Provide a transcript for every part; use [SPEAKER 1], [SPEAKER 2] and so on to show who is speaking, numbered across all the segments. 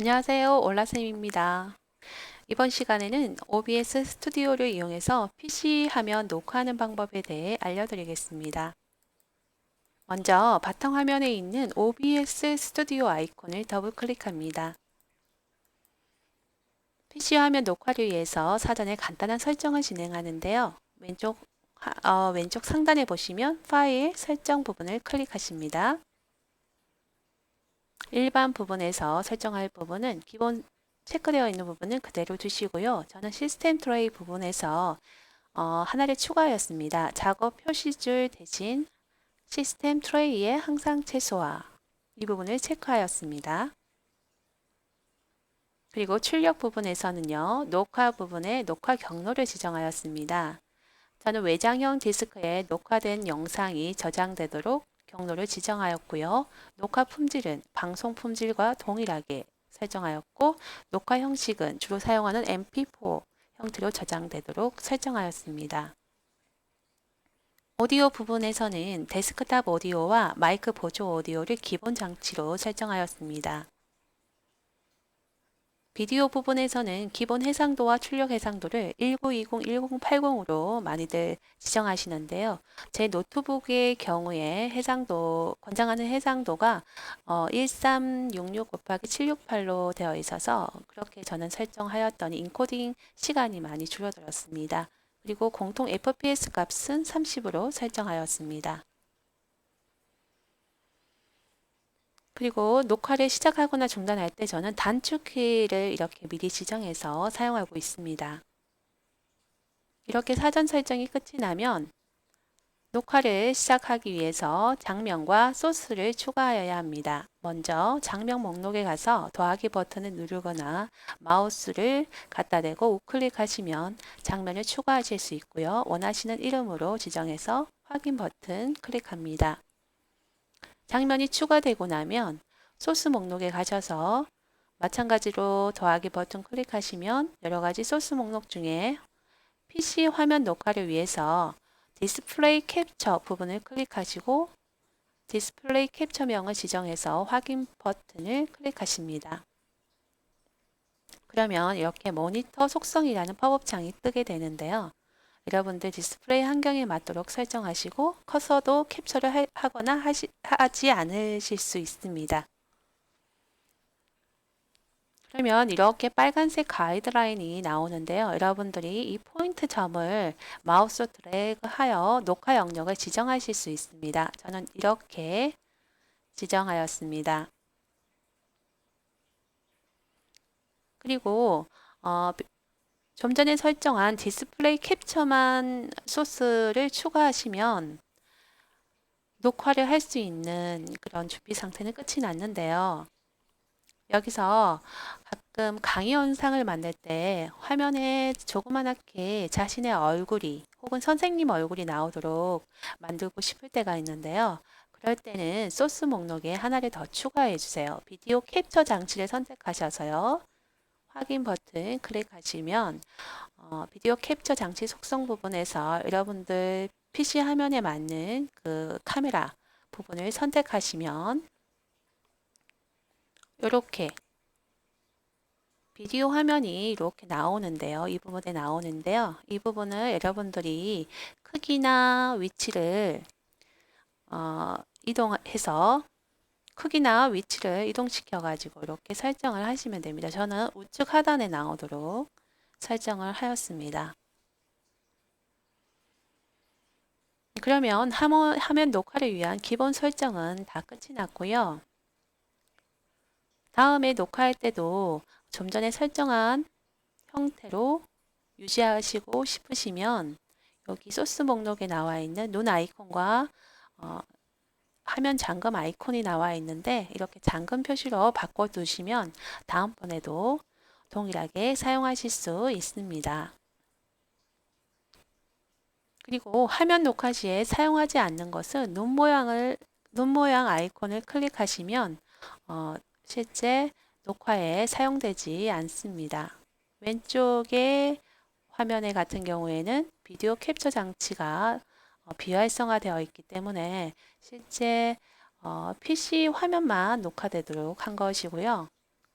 [SPEAKER 1] 안녕하세요. 올라쌤입니다. 이번 시간에는 OBS 스튜디오를 이용해서 PC 화면 녹화하는 방법에 대해 알려드리겠습니다. 먼저 바탕 화면에 있는 OBS 스튜디오 아이콘을 더블 클릭합니다. PC 화면 녹화를 위해서 사전에 간단한 설정을 진행하는데요. 왼쪽, 하- 어, 왼쪽 상단에 보시면 파일 설정 부분을 클릭하십니다. 일반 부분에서 설정할 부분은 기본 체크되어 있는 부분은 그대로 두시고요. 저는 시스템 트레이 부분에서 어, 하나를 추가하였습니다. 작업 표시줄 대신 시스템 트레이의 항상 최소화 이 부분을 체크하였습니다. 그리고 출력 부분에서는요. 녹화 부분에 녹화 경로를 지정하였습니다. 저는 외장형 디스크에 녹화된 영상이 저장되도록 경로를 지정하였고요. 녹화 품질은 방송 품질과 동일하게 설정하였고 녹화 형식은 주로 사용하는 MP4 형태로 저장되도록 설정하였습니다. 오디오 부분에서는 데스크탑 오디오와 마이크 보조 오디오를 기본 장치로 설정하였습니다. 비디오 부분에서는 기본 해상도와 출력 해상도를 1920, 1080으로 많이들 지정하시는데요. 제 노트북의 경우에 해상도, 권장하는 해상도가 어, 1366 곱하기 768로 되어 있어서 그렇게 저는 설정하였더니 인코딩 시간이 많이 줄어들었습니다. 그리고 공통 FPS 값은 30으로 설정하였습니다. 그리고 녹화를 시작하거나 중단할 때 저는 단축키를 이렇게 미리 지정해서 사용하고 있습니다. 이렇게 사전 설정이 끝이 나면 녹화를 시작하기 위해서 장면과 소스를 추가하여야 합니다. 먼저 장면 목록에 가서 더하기 버튼을 누르거나 마우스를 갖다 대고 우클릭하시면 장면을 추가하실 수 있고요. 원하시는 이름으로 지정해서 확인 버튼 클릭합니다. 장면이 추가되고 나면 소스 목록에 가셔서 마찬가지로 더하기 버튼 클릭하시면 여러 가지 소스 목록 중에 PC 화면 녹화를 위해서 디스플레이 캡처 부분을 클릭하시고 디스플레이 캡처명을 지정해서 확인 버튼을 클릭하십니다. 그러면 이렇게 모니터 속성이라는 팝업 창이 뜨게 되는데요. 여러분들 디스플레이 환경에 맞도록 설정하시고 커서도 캡처를 하거나 하시, 하지 않으실 수 있습니다. 그러면 이렇게 빨간색 가이드라인이 나오는데요. 여러분들이 이 포인트 점을 마우스 드래그하여 녹화 영역을 지정하실 수 있습니다. 저는 이렇게 지정하였습니다. 그리고 어, 좀 전에 설정한 디스플레이 캡처만 소스를 추가하시면 녹화를 할 수 있는 그런 준비 상태는 끝이 났는데요. 여기서 가끔 강의 영상을 만들 때 화면에 조그맣게 자신의 얼굴이 혹은 선생님 얼굴이 나오도록 만들고 싶을 때가 있는데요. 그럴 때는 소스 목록에 하나를 더 추가해 주세요. 비디오 캡처 장치를 선택하셔서요. 확인 버튼 클릭하시면 어, 비디오 캡처 장치 속성 부분에서 여러분들 PC 화면에 맞는 그 카메라 부분을 선택하시면 이렇게 비디오 화면이 이렇게 나오는데요. 이 부분에 나오는데요. 이 부분을 여러분들이 크기나 위치를 어, 이동해서 크기나 위치를 이동시켜 가지고 이렇게 설정을 하시면 됩니다. 저는 우측 하단에 나오도록 설정을 하였습니다. 그러면 화면 녹화를 위한 기본 설정은 다 끝이 났고요. 다음에 녹화할 때도 좀 전에 설정한 형태로 유지하시고 싶으시면 여기 소스 목록에 나와 있는 눈 아이콘과 어, 화면 잠금 아이콘이 나와 있는데 이렇게 잠금 표시로 바꿔두시면 다음번에도 동일하게 사용하실 수 있습니다. 그리고 화면 녹화 시에 사용하지 않는 것은 눈 모양을 눈 모양 아이콘을 클릭하시면 어, 실제 녹화에 사용되지 않습니다. 왼쪽에 화면에 같은 경우에는 비디오 캡처 장치가 어, 비활성화되어 있기 때문에 실제 어, PC 화면만 녹화되도록 한 것이고요.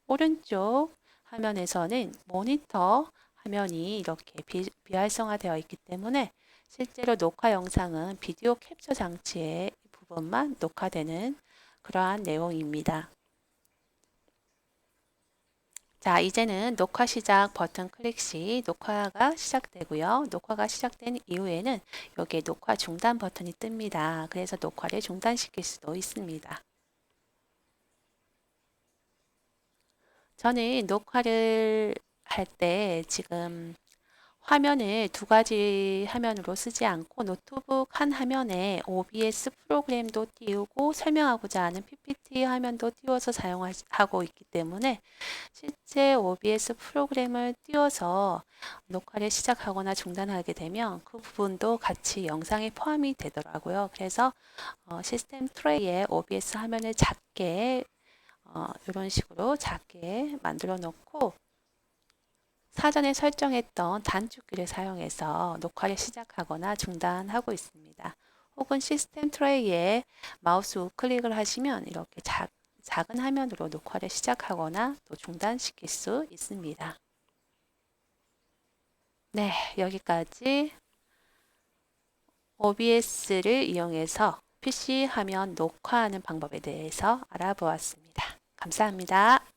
[SPEAKER 1] 오른쪽 화면에서는 모니터 화면이 이렇게 비, 비활성화되어 있기 때문에 실제로 녹화 영상은 비디오 캡처 장치의 부분만 녹화되는 그러한 내용입니다. 자, 이제는 녹화 시작 버튼 클릭 시 녹화가 시작되고요. 녹화가 시작된 이후에는 여기에 녹화 중단 버튼이 뜹니다. 그래서 녹화를 중단시킬 수도 있습니다. 저는 녹화를 할 때 지금 화면을 두 가지 화면으로 쓰지 않고 노트북 한 화면에 OBS 프로그램도 띄우고 설명하고자 하는 PPT 화면도 띄워서 사용하고 있기 때문에 실제 OBS 프로그램을 띄워서 녹화를 시작하거나 중단하게 되면 그 부분도 같이 영상에 포함이 되더라고요. 그래서 어, 시스템 트레이에 OBS 화면을 작게 어, 이런 식으로 작게 만들어 놓고 사전에 설정했던 단축키를 사용해서 녹화를 시작하거나 중단하고 있습니다. 혹은 시스템 트레이에 마우스 우클릭을 하시면 이렇게 작, 작은 화면으로 녹화를 시작하거나 또 중단시킬 수 있습니다. 네, 여기까지 OBS를 이용해서 PC 화면 녹화하는 방법에 대해서 알아보았습니다. 감사합니다.